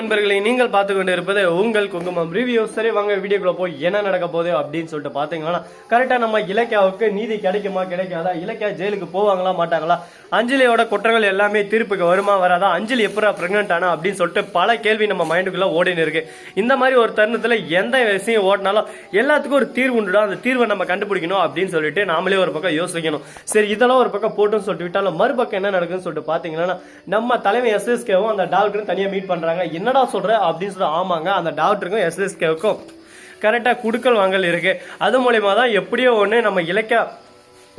நண்பர்களை நீங்கள் பார்த்து கொண்டு இருப்பது உங்கள் குங்குமம் ரிவ்யூ சரி வாங்க வீடியோக்குள்ள போய் என்ன நடக்க போகுது அப்படின்னு சொல்லிட்டு பார்த்தீங்கன்னா கரெக்டா நம்ம இலக்கியாவுக்கு நீதி கிடைக்குமா கிடைக்காதா? இலக்கியா ஜெயிலுக்கு போவாங்களா மாட்டாங்களா? அஞ்சலியோட குற்றங்கள் எல்லாமே தீர்ப்புக்கு வருமா வராதா? அஞ்சலி எப்படா ப்ரெக்னென்ட் ஆனா அப்படின்னு சொல்லிட்டு பல கேள்வி நம்ம மைண்டுக்குள்ள ஓடின்னு இருக்கு. இந்த மாதிரி ஒரு தருணத்தில் எந்த விஷயம் ஓடினாலும் எல்லாத்துக்கும் ஒரு தீர்வு உண்டுடா. அந்த தீர்வை நம்ம கண்டுபிடிக்கணும் அப்படின்னு சொல்லிட்டு நாமளே ஒரு பக்கம் யோசிக்கணும். சரி இதெல்லாம் ஒரு பக்கம் போட்டுன்னு சொல்லிட்டு விட்டாலும் மறுபக்கம் என்ன நடக்குதுன்னு சொல்லிட்டு பார்த்தீங்கன்னா நம்ம தலைமை எஸ்எஸ்கேவும் அந்த டாக்டரும் தனியாக மீட் பண்ணுறாங்க என்ன என்னடா சொல்ற அப்படின்னு சொல்லி ஆமாங்க அந்த டாக்டருக்கும் எஸ்எஸ்கேவுக்கும் கரெக்டா குடுக்கல் வாங்கல் இருக்கு. அது மூலியமா தான் எப்படியோ ஒண்ணு நம்ம இலக்க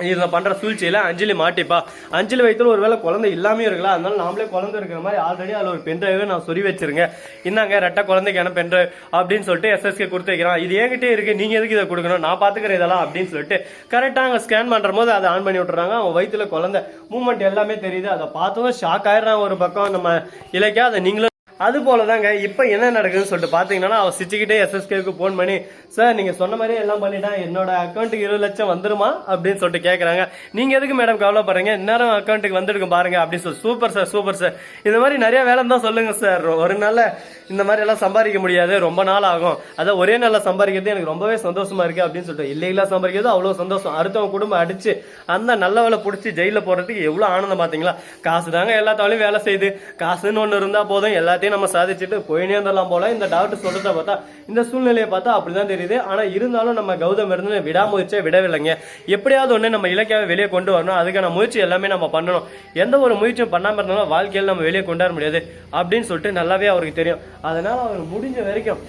இதுல பண்ற சூழ்ச்சியில அஞ்சலி மாட்டிப்பா. அஞ்சலி வயித்துல ஒருவேளை குழந்தை இல்லாமே இருக்கலாம். அதனால நாமளே குழந்தை இருக்கிற மாதிரி ஆல்ரெடி அதுல ஒரு பென்ட்ரைவே நான் சொல்லி வச்சிருங்க. இந்தாங்க ரெட்டை குழந்தைக்கான பென்ட்ரைவ் அப்படின்னு சொல்லிட்டு எஸ்எஸ்கே கொடுத்து வைக்கிறான். இது என்கிட்டே இருக்கு. நீங்க எதுக்கு இதை கொடுக்கணும்? நான் பாத்துக்கிறேன் இதெல்லாம் அப்படின்னு சொல்லிட்டு கரெக்டா அங்க ஸ்கேன் பண்ற போது அதை ஆன் பண்ணி விட்டுறாங்க. அவன் வயித்துல குழந்தை. மூவ்மெண்ட் எல்லாமே தெரியுது. அதை பார்த்ததும் ஷாக் ஆயிடுறான் ஒரு பக்கம். நம்ம இலக்கியா அதை நீங்களும் அது போல தாங்க இப்போ என்ன நடக்குதுன்னு சொல்லிட்டு பார்த்தீங்கன்னா அவன் சிச்சுக்கிட்டே எஸ்எஸ்கேக்கு ஃபோன் பண்ணி சார் நீங்கள் சொன்ன மாதிரியே எல்லாம் பண்ணிட்டா என்னோட அக்கௌண்ட்டுக்கு இருபது லட்சம் வந்துருமா? அப்படின்னு சொல்லிட்டு கேட்குறாங்க நீங்கள் எதுக்கு மேடம் கவலைப்படுறீங்க? இந்நேரம் அக்கௌண்ட்டுக்கு வந்துருக்கும் பாருங்க அப்படின்னு சொல்லி சூப்பர் சார் சூப்பர் சார் இந்த மாதிரி நிறைய வேலை தான் சொல்லுங்க சார் ஒரு நாள் இந்த மாதிரி எல்லாம் சம்பாதிக்க முடியாது ரொம்ப நாள் ஆகும். அதை ஒரே நாளில் சம்பாதிக்கிறது எனக்கு ரொம்பவே சந்தோஷமா இருக்கு அப்படின்னு சொல்லிட்டு இல்லைங்களா சம்பாதிக்கிறது அவ்வளோ சந்தோஷம். அடுத்தவங்க குடும்பம் அடிச்சு அந்த நல்ல வேலை பிடிச்சி ஜெயிலில் போகிறதுக்கு எவ்வளோ ஆனந்தம் பார்த்தீங்களா காசு தாங்க எல்லாத்தாலையும் வேலை செய்யுது. காசுன்னு ஒன்று இருந்தால் போதும் எல்லாத்தையும் நம்ம சாதிச்சுட்டு போயினே இருந்தலாம் போல. இந்த டாக்டர் சொல்றத பார்த்தா இந்த சூழ்நிலையை பார்த்தா அப்படிதான் தெரியுது. ஆனா இருந்தாலும் நம்ம கௌதம் இருந்து விடாமுயற்சியை விடவில்லைங்க. எப்படியாவது ஒண்ணு நம்ம இலக்கியாவை வெளியே கொண்டு வரணும். அதுக்கான முயற்சி எல்லாமே நம்ம பண்ணணும். எந்த ஒரு முயற்சியும் பண்ணாம இருந்தாலும் வாழ்க்கையில் நம்ம வெளியே கொண்டு வர முடியாது. அப்படின்னு சொல்லிட்டு நல்லாவே அவருக்கு தெரியும். அதனால அவர் முடிஞ்ச வரைக்கும்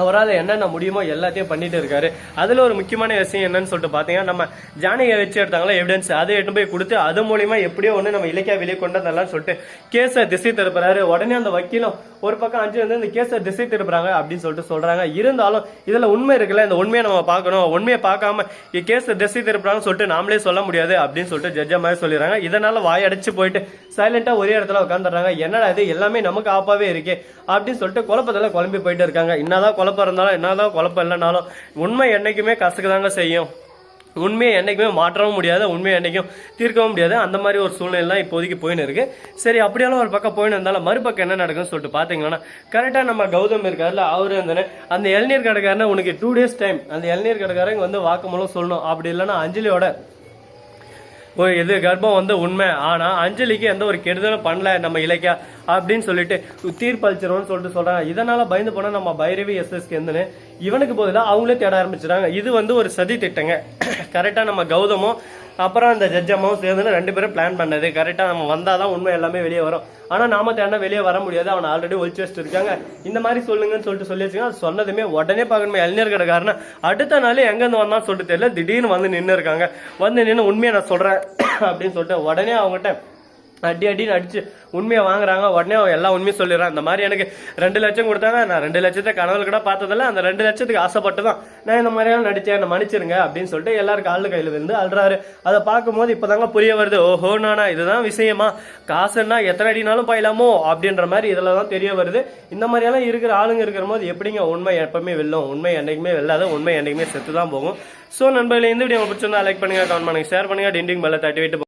அவரால் என்னென்ன முடியுமோ எல்லாத்தையும் பண்ணிட்டு இருக்காரு. அதில் ஒரு முக்கியமான விஷயம் என்னன்னு சொல்லிட்டு பார்த்தீங்கன்னா நம்ம ஜானகியை வச்சு எடுத்தாங்களா எவிடன்ஸ் அதை எடுத்து போய் கொடுத்து அது மூலியமா எப்படியோ ஒன்று நம்ம இலக்கியா வெளியே கொண்டு வரலாம் சொல்லிட்டு கேஸை திசை திருப்புறாரு. உடனே அந்த வக்கீலும் ஒரு பக்கம் அஞ்சு வந்து இந்த கேஸை திசை திருப்புறாங்க அப்படின்னு சொல்லிட்டு சொல்றாங்க. இருந்தாலும் இதில் உண்மை இருக்குல்ல இந்த உண்மையை நம்ம பார்க்கணும். உண்மையை பார்க்காம கேஸை திசை திருப்புறாங்கன்னு சொல்லிட்டு நாமளே சொல்ல முடியாது அப்படின்னு சொல்லிட்டு ஜட்ஜா மாதிரி சொல்லிடுறாங்க. இதனால வாயடைச்சு போயிட்டு சைலண்டாக ஒரே இடத்துல உட்காந்துடுறாங்க என்னடா இது? எல்லாமே நமக்கு ஆப்பாவே இருக்கே அப்படின்னு சொல்லிட்டு குழப்பத்தில் குழம்பி போயிட்டு இருக்காங்க. என்னதான் குழப்பம் இருந்தாலும் என்னதான் குழப்பம் இல்லைனாலும் உண்மை என்னைக்குமே கசக்கு தாங்க செய்யும். உண்மையை என்றைக்குமே மாற்றவும் முடியாது உண்மையை என்றைக்கும் தீர்க்கவும் முடியாது. அந்த மாதிரி ஒரு சூழ்நிலை இப்போதைக்கு போயின்னு இருக்கு. சரி அப்படியாலும் ஒரு பக்கம் போயின்னு இருந்தாலும் மறுபக்கம் என்ன நடக்குன்னு சொல்லிட்டு பார்த்தீங்கன்னா கரெக்டாக நம்ம கௌதம் இருக்காருல்ல அவர் அந்த அந்த இளநீர் கடைக்காரன உனக்கு டூ டேஸ் டைம் அந்த இளநீர் கடைக்காரங்க வந்து வாக்குமூலம் சொல்லணும். அப்படி இல்லைன்னா அஞ்சலியோட இது கர்ப்பம் வந்து உண்மை. ஆனால் அஞ்சலிக்கு எந்த ஒரு கெடுதலும் பண்ணல நம்ம இலக்கியா அப்படின்னு சொல்லிட்டு தீர்ப்பளிச்சிரும்னு சொல்லிட்டு சொல்கிறாங்க இதனால் பயந்து போனால் நம்ம பைரவி எஸ்எஸ்க்கு எந்தன்னு இவனுக்கு பதிலாக அவங்களே தேட ஆரம்பிச்சிட்டாங்க. இது வந்து ஒரு சதி திட்டங்க. கரெக்டாக நம்ம கௌதமும் அப்புறம் அந்த ஜட்ஜம்மாவும் சேர்ந்து ரெண்டு பேரும் பிளான் பண்ணது. கரெக்டாக நம்ம வந்தால் தான் உண்மை எல்லாமே வெளியே வரும். ஆனால் நாம தேடினா வெளியே வர முடியாது. அவன் ஆல்ரெடி ஒழிச்சு வச்சுட்டு இருக்காங்க. இந்த மாதிரி சொல்லுங்கன்னு சொல்லிட்டு சொல்லி வச்சுக்கோங்க அது சொன்னதுமே உடனே பார்க்கணுமே. இளைஞர் கடைக்காரன அடுத்த நாள் எங்கேருந்து வந்தான்னு சொல்லிட்டு தெரியல. திடீர்னு வந்து நின்று இருக்காங்க வந்து நின்று உண்மையை நான் சொல்கிறேன் அப்படின்னு சொல்லிட்டு உடனே அவங்ககிட்ட அடி அடின்னு அடிச்சு உண்மையை வாங்குறாங்க. உடனே அவன் எல்லா உண்மையும் சொல்லிடுறான். இந்த மாதிரி எனக்கு ரெண்டு லட்சம் கொடுத்தாங்க. நான் ரெண்டு லட்சத்தை கனவுல கூட பார்த்ததில்ல. அந்த ரெண்டு லட்சத்துக்கு ஆசைப்பட்டு தான் நான் இந்த மாதிரியான நடிச்சேன். என்னை மன்னிச்சிருங்க அப்படின்னு சொல்லிட்டு எல்லாரும் காலில் கையில் விழுந்து அழுறாரு. அதை பார்க்கும்போது இப்போதாங்க புரிய வருது. ஓஹோ நானா இதுதான் விஷயமா? காசுன்னா எத்தனை அடினாலும் பயிலாமோ? அப்படின்ற மாதிரி இதில் தான் தெரிய வருது. இந்த மாதிரியெல்லாம் இருக்கிற ஆளுங்க இருக்கிற போது எப்படிங்க உண்மை எப்பவுமே வெல்லும்? உண்மை என்னைக்குமே வெல்லாத. உண்மை என்றைக்குமே செத்து தான் போகும். ஸோ நண்பர்களே இந்த வீடியோ பிடிச்சிருந்தா லைக் பண்ணுங்க கமெண்ட் பண்ணுங்க ஷேர் பண்ணுங்க. டிண்டிங் பெல்ல தட்டி விட்டு